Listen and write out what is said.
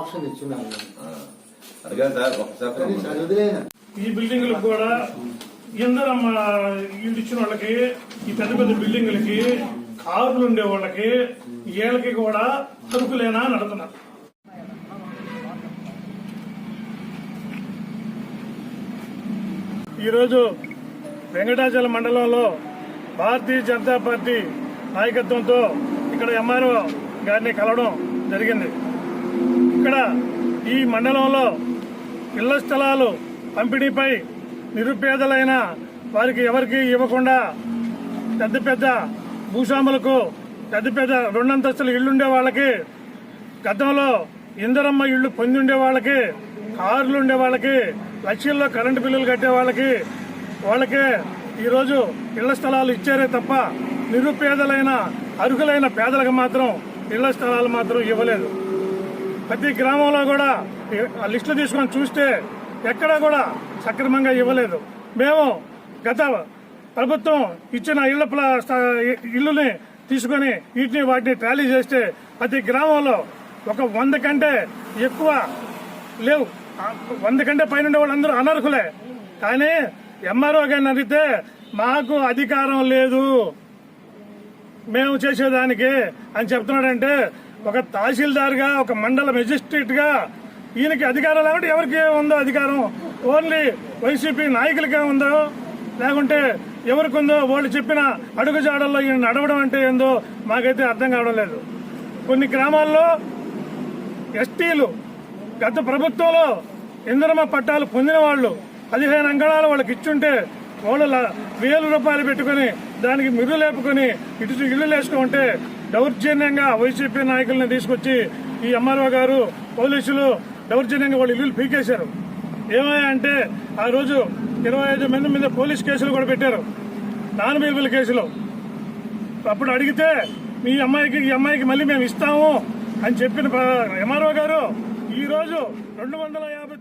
Option అడిగా sir ఒకసారి ఈ బిల్డింగ్లకు కూడా ఇందరమ్మ ఇల్లు ఇచ్చిన వాళ్ళకి ఈ పెద్ద పెద్ద బిల్డింగులకి కార్లు ఉండే వాళ్ళకి వీళ్ళకి కూడా సరుకులేనా అని అడుగుతున్నారు. ఈరోజు వెంకటాచలం మండలంలో భారతీయ జనతా పార్టీ నాయకత్వంతో ఇక్కడ ఎంఆర్ఓ గారిని కలవడం జరిగింది. ఇక్కడ ఈ మండలంలో ఇళ్ళ స్థలాలు పంపిణీపై నిరుపేదలైన వారికి ఎవరికి ఇవ్వకుండా పెద్ద పెద్ద భూస్వాములకు పెద్ద పెద్ద రెండంతస్తులు ఇళ్ళుండే వాళ్ళకి గతంలో ఇందరమ్మ ఇళ్ళు పొంది ఉండే వాళ్ళకి కార్లు ఉండే వాళ్ళకి లక్షల్లో కరెంటు బిల్లులు కట్టే వాళ్ళకి వాళ్ళకే ఈరోజు ఇళ్ళ స్థలాలు ఇచ్చారే తప్ప నిరుపేదలైన అర్హులైన పేదలకు మాత్రం ఇళ్ళ స్థలాలు మాత్రం ఇవ్వలేదు. ప్రతి గ్రామంలో కూడా ఆ లిస్టులు తీసుకొని చూస్తే ఎక్కడా కూడా సక్రమంగా ఇవ్వలేదు. మేము గత ప్రభుత్వం ఇచ్చిన ఇళ్ళ ఇల్లుని తీసుకొని వీటిని వాటిని ట్రాలీ చేస్తే ప్రతి గ్రామంలో ఒక వంద కంటే ఎక్కువ లేవు. వంద కంటే పైన ఉండే వాళ్ళందరూ అనర్హులే. కానీ ఎంఆర్ఓ గారిని అడిగితే మాకు అధికారం లేదు. మేము చేసేదానికి అని చెప్తున్నాడంటే ఒక తహసీల్దార్గా ఒక మండల మెజిస్ట్రేట్గా ఈయనకి అధికారం లేకుంటే ఎవరికి ఉందో అధికారం? ఓన్లీ వైసీపీ నాయకులకే ఉందో? లేకుంటే ఎవరికి ఉందో? వాళ్ళు చెప్పిన అడుగుజాడల్లో ఈయన నడవడం అంటే ఏందో మాకైతే అర్థం కావడం లేదు. కొన్ని గ్రామాల్లో ఎస్టీలు గత ప్రభుత్వంలో ఇంద్రమ పట్టాలు పొందిన వాళ్ళు పదిహేను అంగళాలు వాళ్ళకి ఇచ్చుంటే వాళ్ళు వేల రూపాయలు పెట్టుకుని దానికి మిర్రు లేపుకొని ఇటు ఇల్లు వేసుకుంటే దౌర్జన్యంగా వైసీపీ నాయకుల్ని తీసుకొచ్చి ఈ ఎంఆర్ఓ గారు పోలీసులు దౌర్జన్యంగా వాళ్ళు ఇల్లు పీకేశారు. ఏమయ్యా అంటే ఆ రోజు ఇరవై ఐదు మంది మీద పోలీస్ కేసులు కూడా పెట్టారు. నాన్ బీబుల కేసులు. అప్పుడు అడిగితే మీ అమ్మాయికి ఈ అమ్మాయికి మళ్ళీ మేము ఇస్తాము అని చెప్పిన ఎంఆర్ఓ గారు ఈరోజు రెండు వందల యాభై